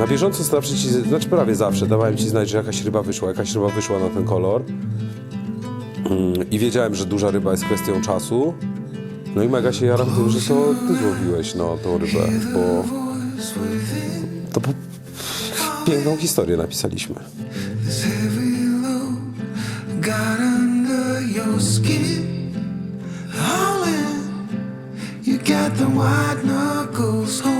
Na bieżąco zawsze ci, znaczy prawie zawsze dawałem ci znać, że jakaś ryba wyszła, jakaś ryba wyszła na ten kolor. Mm, I wiedziałem, że duża ryba jest kwestią czasu. No i mega się jaram tym, że to ty złowiłeś, no, tą rybę, bo to po... piękną historię napisaliśmy. Got the white knuckles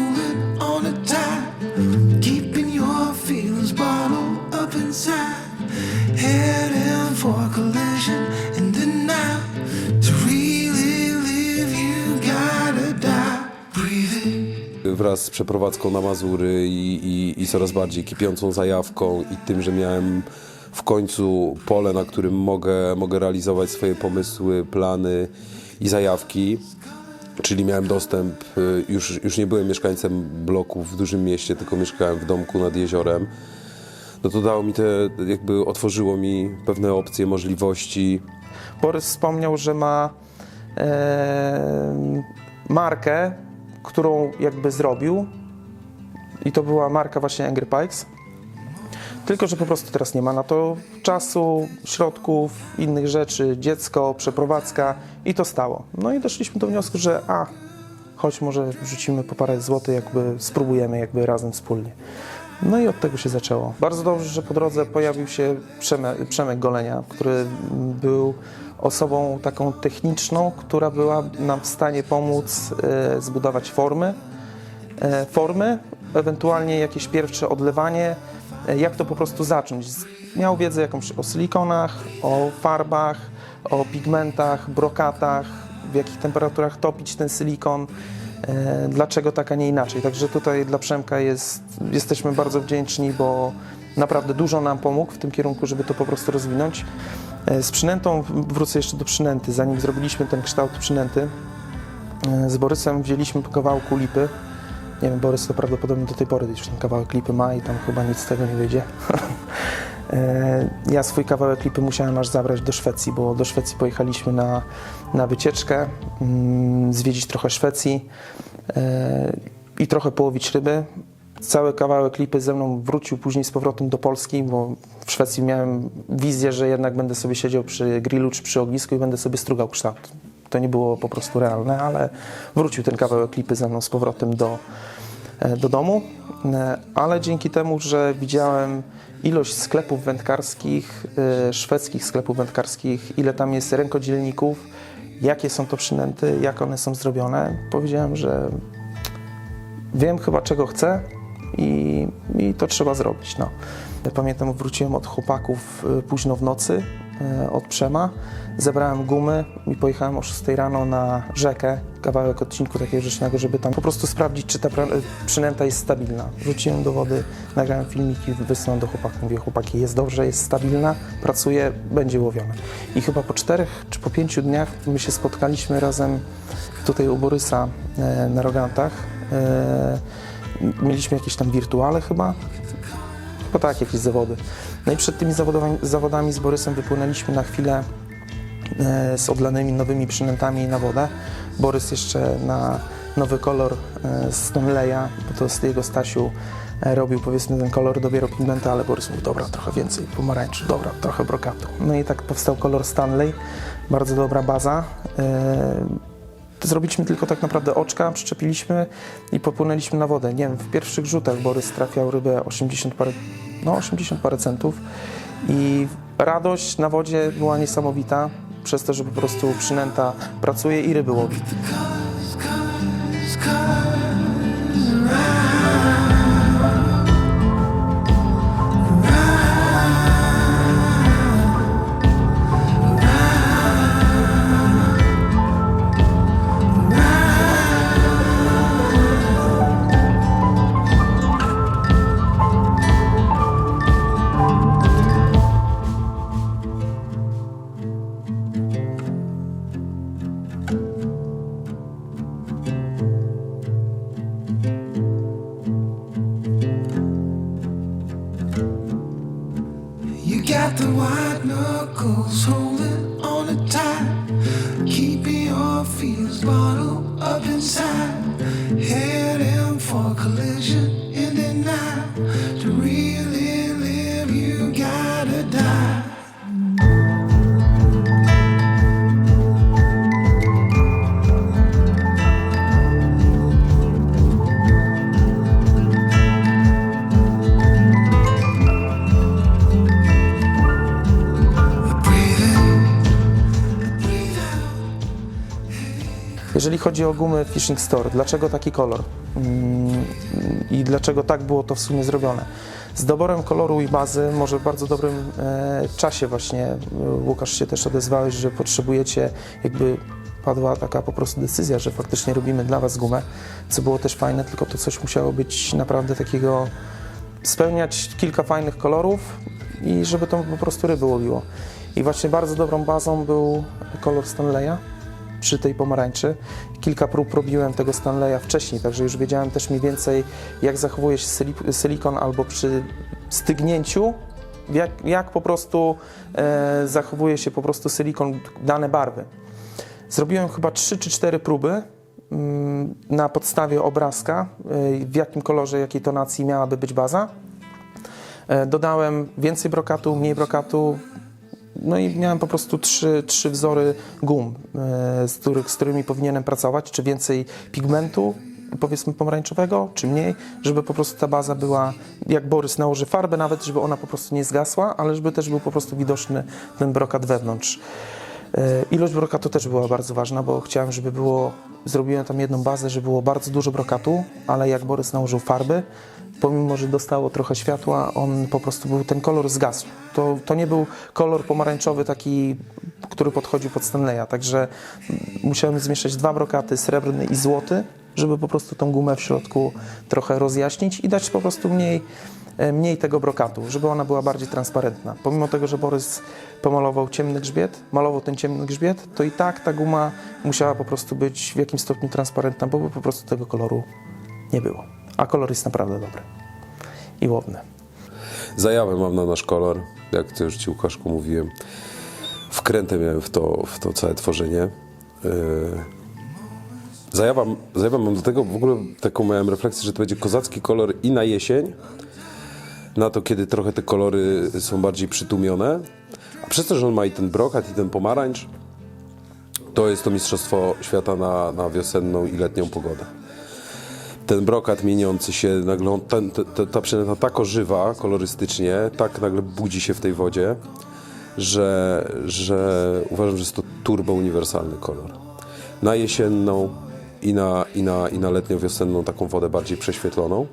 wraz z przeprowadzką na Mazury i, i, i coraz bardziej kipiącą zajawką i tym, że miałem w końcu pole, na którym mogę, mogę realizować swoje pomysły, plany i zajawki. Czyli miałem dostęp, y, już, już nie byłem mieszkańcem bloku w dużym mieście, tylko mieszkałem w domku nad jeziorem. No to dało mi te, jakby otworzyło mi pewne opcje, możliwości. Borys wspomniał, że ma e, markę, którą jakby zrobił i to była marka właśnie Angry Pikes. Tylko, że po prostu teraz nie ma na to czasu, środków, innych rzeczy, dziecko, przeprowadzka i to stało. No i doszliśmy do wniosku, że a, choć może wrzucimy po parę złotych, jakby spróbujemy jakby razem wspólnie. No i od tego się zaczęło. Bardzo dobrze, że po drodze pojawił się Przemek, Przemek Golenia, który był osobą taką techniczną, która była nam w stanie pomóc e, zbudować formy, e, formy, ewentualnie jakieś pierwsze odlewanie, e, jak to po prostu zacząć. Miał wiedzę jakąś o silikonach, o farbach, o pigmentach, brokatach, w jakich temperaturach topić ten silikon, dlaczego tak, a nie inaczej. Także tutaj dla Przemka jest, jesteśmy bardzo wdzięczni, bo naprawdę dużo nam pomógł w tym kierunku, żeby to po prostu rozwinąć. E, Z przynętą, wrócę jeszcze do przynęty, zanim zrobiliśmy ten kształt przynęty, e, z Borysem wzięliśmy po kawałku lipy. Nie wiem, Borys to prawdopodobnie do tej pory już ten kawałek lipy ma i tam chyba nic z tego nie wyjdzie. E, Ja swój kawałek lipy musiałem aż zabrać do Szwecji, bo do Szwecji pojechaliśmy na, na wycieczkę, mm, zwiedzić trochę Szwecji e, i trochę połowić ryby. Cały kawałek lipy ze mną wrócił później z powrotem do Polski, bo w Szwecji miałem wizję, że jednak będę sobie siedział przy grillu czy przy ognisku i będę sobie strugał kształt. To nie było po prostu realne, ale wrócił ten kawałek lipy ze mną z powrotem do, e, do domu, ale dzięki temu, że widziałem ilość sklepów wędkarskich, e, szwedzkich sklepów wędkarskich, ile tam jest rękodzielników, jakie są to przynęty, jak one są zrobione, powiedziałem, że wiem chyba czego chcę i, i to trzeba zrobić. No. Pamiętam, wróciłem od chłopaków y, późno w nocy, y, od Przema, zebrałem gumy i pojechałem o 6 rano na rzekę, kawałek odcinku takiego rzecznego, żeby tam po prostu sprawdzić, czy ta y, przynęta jest stabilna. Wróciłem do wody, nagrałem filmiki, wysłałem do chłopaków, mówię, chłopaki, jest dobrze, jest stabilna, pracuje, będzie łowione. I chyba po czterech czy po pięciu dniach my się spotkaliśmy razem tutaj u Borysa e, na Rogantach. E, mieliśmy jakieś tam wirtuale chyba, chyba tak, jakieś zawody. No i przed tymi zawodami, z Borysem wypłynęliśmy na chwilę e, z odlanymi nowymi przynętami na wodę. Borys jeszcze na nowy kolor e, z Tonleya, bo to z jego Stasiu e, robił powiedzmy ten kolor dopiero pigmenta, ale Borys mówił, dobra, trochę więcej pomarańczy, dobra, trochę brokatu. No i tak powstał kolor Stanley, bardzo dobra baza. Zrobiliśmy tylko tak naprawdę oczka, przyczepiliśmy i popłynęliśmy na wodę. Nie wiem, w pierwszych rzutach Borys trafiał rybę 80 parę, no 80 parę centów i radość na wodzie była niesamowita przez to, że po prostu przynęta pracuje i ryby łowi. Knuckles holding on it tight, keeping your fears bottled Jeżeli chodzi o gumy Fishing Store, dlaczego taki kolor Mm, i dlaczego tak było to w sumie zrobione? Z doborem koloru i bazy, może w bardzo dobrym e, czasie właśnie, e, Łukasz się też odezwałeś, że potrzebujecie jakby padła taka po prostu decyzja, że faktycznie robimy dla Was gumę, co było też fajne, tylko to coś musiało być naprawdę takiego spełniać kilka fajnych kolorów i żeby to po prostu ryby łowiło. I właśnie bardzo dobrą bazą był kolor Stanleya przy tej pomarańczy. Kilka prób robiłem tego Stanleya wcześniej, także już wiedziałem też mniej więcej jak zachowuje się sili- silikon albo przy stygnięciu, jak, jak po prostu e, zachowuje się po prostu silikon dane barwy. Zrobiłem chyba 3 czy 4 próby mm, na podstawie obrazka, y, w jakim kolorze, jakiej tonacji miałaby być baza. E, Dodałem więcej brokatu, mniej brokatu. No i miałem po prostu trzy, trzy wzory gum, e, z, których, z którymi powinienem pracować, czy więcej pigmentu, powiedzmy pomarańczowego, czy mniej, żeby po prostu ta baza była, jak Borys nałoży farbę nawet, żeby ona po prostu nie zgasła, ale żeby też był po prostu widoczny ten brokat wewnątrz. E, Ilość brokatu też była bardzo ważna, bo chciałem, żeby było, zrobiłem tam jedną bazę, żeby było bardzo dużo brokatu, ale jak Borys nałożył farby, pomimo, że dostało trochę światła, on po prostu był, ten kolor zgasł. To, to nie był kolor pomarańczowy taki, który podchodził pod Stanleya, także musiałem zmieszać dwa brokaty, srebrny i złoty, żeby po prostu tą gumę w środku trochę rozjaśnić i dać po prostu mniej, e, mniej tego brokatu, żeby ona była bardziej transparentna. Pomimo tego, że Borys pomalował ciemny grzbiet, malował ten ciemny grzbiet, to i tak ta guma musiała po prostu być w jakimś stopniu transparentna, bo by po prostu tego koloru nie było. A kolor jest naprawdę dobry i łowny. Zajawę mam na nasz kolor, jak to już Ci Łukaszku mówiłem. Wkrętę miałem w to, w to całe tworzenie. Yy. Zajawa, zajawę mam do tego, w ogóle taką miałem refleksję, że to będzie kozacki kolor i na jesień, na to, kiedy trochę te kolory są bardziej przytłumione. A przez to, że on ma i ten brokat, i ten pomarańcz, to jest to mistrzostwo świata na, na wiosenną i letnią pogodę ten brokat mieniący się, nagle ten, te- te- ta przynęta tak ożywa kolorystycznie, tak nagle budzi się w tej wodzie, że, że uważam, że jest to turbo uniwersalny kolor. Na jesienną i na, i na, i na letnio-wiosenną taką wodę bardziej prześwietloną.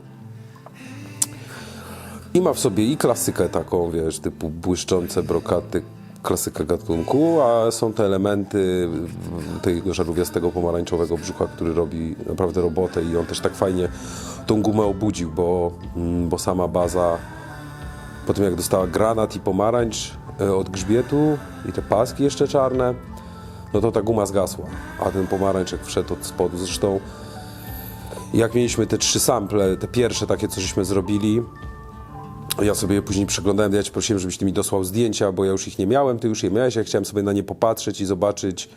I ma w sobie i klasykę taką, wiesz, typu błyszczące brokaty, klasyka gatunku, a są te elementy tego żarówiastego pomarańczowego brzucha, który robi naprawdę robotę i on też tak fajnie tą gumę obudził, bo, mm, bo sama baza po tym jak dostała granat i pomarańcz e, od grzbietu i te paski jeszcze czarne, no to ta guma zgasła, a ten pomarańcz jak wszedł od spodu, zresztą jak mieliśmy te trzy sample, te pierwsze takie, co żeśmy zrobili, ja sobie je później przeglądałem, ja cię prosiłem, żebyś ty mi dosłał zdjęcia, bo ja już ich nie miałem, ty już je miałeś, ja chciałem sobie na nie popatrzeć i zobaczyć,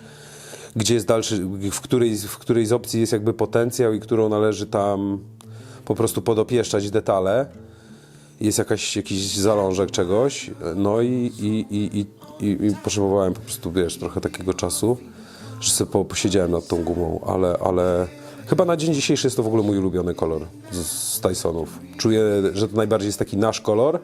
gdzie jest dalszy, w której, w której z opcji jest jakby potencjał i którą należy tam po prostu podopieszczać detale. Jest jakaś, jakiś zalążek czegoś, no i, i, i, i, i, potrzebowałem po prostu, wiesz, trochę takiego czasu, że sobie po- posiedziałem nad tą gumą, ale, ale chyba na dzień dzisiejszy jest to w ogóle mój ulubiony kolor z, z Tysonów. Czuję, że to najbardziej jest taki nasz kolor,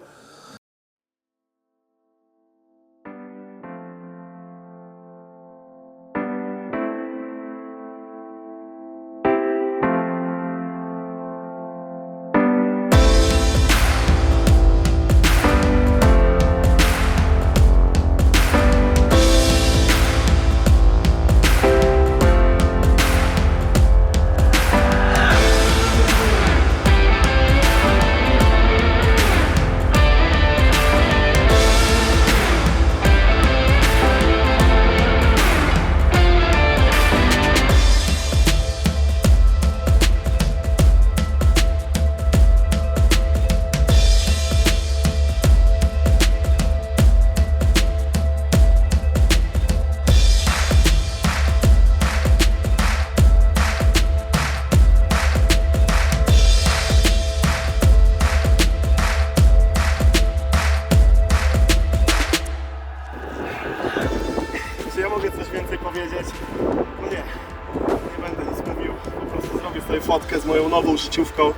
nową życiówką.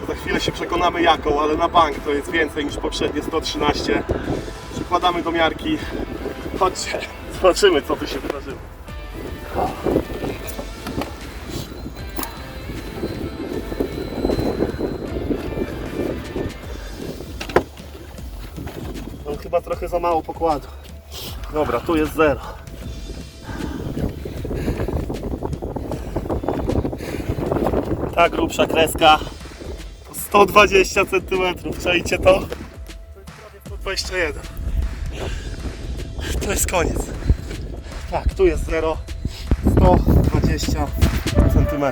To za chwilę się przekonamy jaką, ale na bank to jest więcej niż poprzednie 113. Przykładamy do miarki. Chodźcie, zobaczymy co tu się wydarzyło. Chyba trochę za mało pokładu. Dobra, tu jest zero. Ta grubsza kreska to 120 cm. Czajcie to? To jest prawie 121. To jest koniec. Tak, tu jest zero. 120 cm.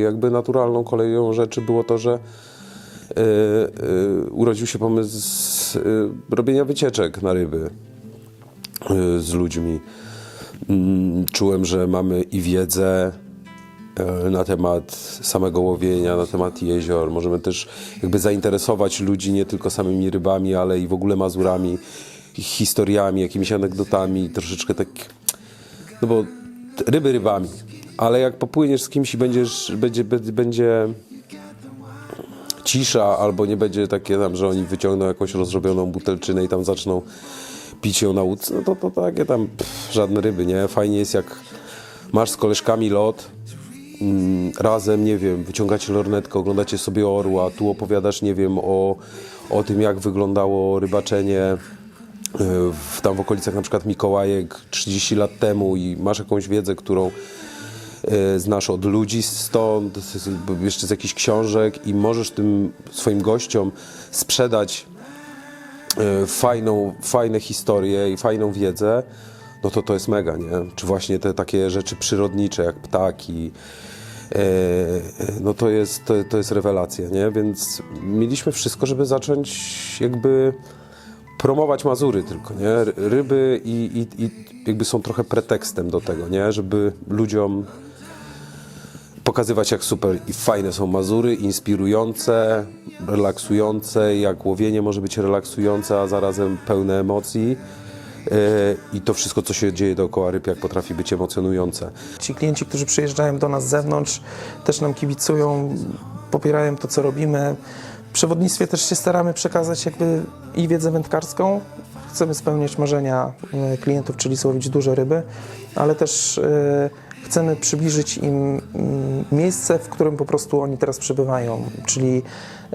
Jakby naturalną koleją rzeczy było to, że e, e, urodził się pomysł e, robienia wycieczek na ryby z ludźmi. Mm, Czułem, że mamy i wiedzę na temat samego łowienia, na temat jezior. Możemy też jakby zainteresować ludzi nie tylko samymi rybami, ale i w ogóle Mazurami, historiami, jakimiś anegdotami, troszeczkę tak no bo ryby rybami, ale jak popłyniesz z kimś i będziesz, będzie, będzie, cisza, albo nie będzie takie tam, że oni wyciągną jakąś rozrobioną butelczynę i tam zaczną pić ją na łódce, no to, to takie tam pff, żadne ryby, nie? Fajnie jest jak masz z koleżkami lot, mm, razem, nie wiem, wyciągacie lornetkę, oglądacie sobie orła, tu opowiadasz, nie wiem, o, o tym, jak wyglądało rybaczenie e, w, tam w okolicach na przykład Mikołajek 30 lat temu i masz jakąś wiedzę, którą znasz od ludzi stąd, jeszcze z jakichś książek i możesz tym swoim gościom sprzedać e, fajną, fajne historie i fajną wiedzę, no to to jest mega, nie? Czy właśnie te takie rzeczy przyrodnicze, jak ptaki, e, no to jest, to, to jest rewelacja, nie? Więc mieliśmy wszystko, żeby zacząć jakby promować Mazury tylko, nie? Ry- Ryby i, i, i jakby są trochę pretekstem do tego, nie? Żeby ludziom pokazywać jak super i fajne są Mazury, inspirujące, relaksujące, jak łowienie może być relaksujące, a zarazem pełne emocji. Yy, I to wszystko, co się dzieje dookoła ryb, jak potrafi być emocjonujące. Ci klienci, którzy przyjeżdżają do nas z zewnątrz, też nam kibicują, popierają to, co robimy. W przewodnictwie też się staramy przekazać jakby i wiedzę wędkarską. Chcemy spełniać marzenia e, klientów, czyli złowić duże ryby, ale też e, chcemy przybliżyć im mm, miejsce, w którym po prostu oni teraz przebywają, czyli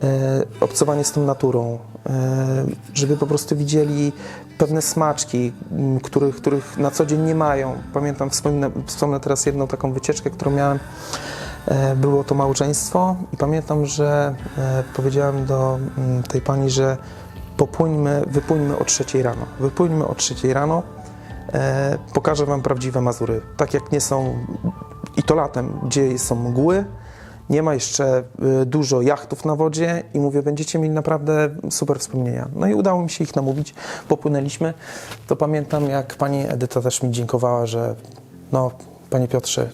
e, obcowanie z tą naturą, e, żeby po prostu widzieli pewne smaczki, m, których, których na co dzień nie mają. Pamiętam, wspomnę, wspomnę teraz jedną taką wycieczkę, którą miałem. E, Było to małżeństwo i pamiętam, że powiedziałem do mm, tej pani, że popłyńmy, wypłyńmy o trzeciej rano. Wypłyńmy o trzeciej rano. E, pokażę Wam prawdziwe Mazury. Tak jak nie są, i to latem, gdzie są mgły, nie ma jeszcze y, dużo jachtów na wodzie i mówię, będziecie mieli naprawdę super wspomnienia. No i udało mi się ich namówić, popłynęliśmy. To pamiętam, jak pani Edyta też mi dziękowała, że no, panie Piotrze,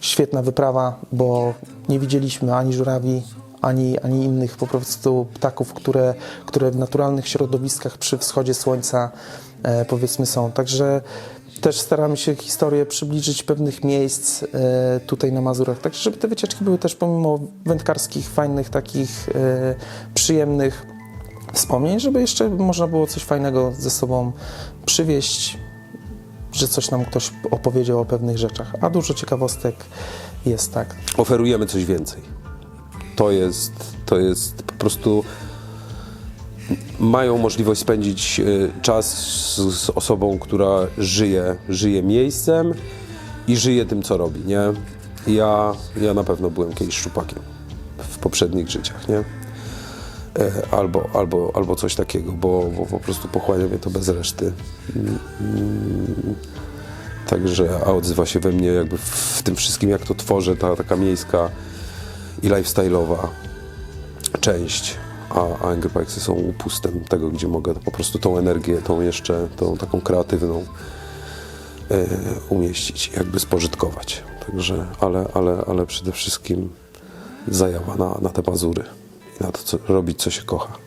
świetna wyprawa, bo nie widzieliśmy ani żurawi, ani, ani innych po prostu ptaków, które, które w naturalnych środowiskach przy wschodzie słońca e, powiedzmy są. Także też staramy się historię przybliżyć pewnych miejsc e, tutaj na Mazurach, tak żeby te wycieczki były też pomimo wędkarskich, fajnych, takich e, przyjemnych wspomnień, żeby jeszcze można było coś fajnego ze sobą przywieźć, że coś nam ktoś opowiedział o pewnych rzeczach, a dużo ciekawostek jest tak. Oferujemy coś więcej. To jest, to jest po prostu mają możliwość spędzić e, czas z, osobą, która żyje, żyje miejscem i żyje tym, co robi, nie? Ja, ja na pewno byłem kiedyś szczupakiem w poprzednich życiach, nie? E, Albo, albo, albo coś takiego, bo, bo po prostu pochłania mnie to bez reszty. Także, a odzywa się we mnie jakby w tym wszystkim, jak to tworzę, ta taka miejska i lifestyle'owa część, a, Angry Pikesy są upustem tego, gdzie mogę po prostu tą energię, tą jeszcze, tą taką kreatywną e, umieścić, jakby spożytkować. Także, ale, ale, ale przede wszystkim zajawa na, na te Mazury i na to, co, robić, co się kocha.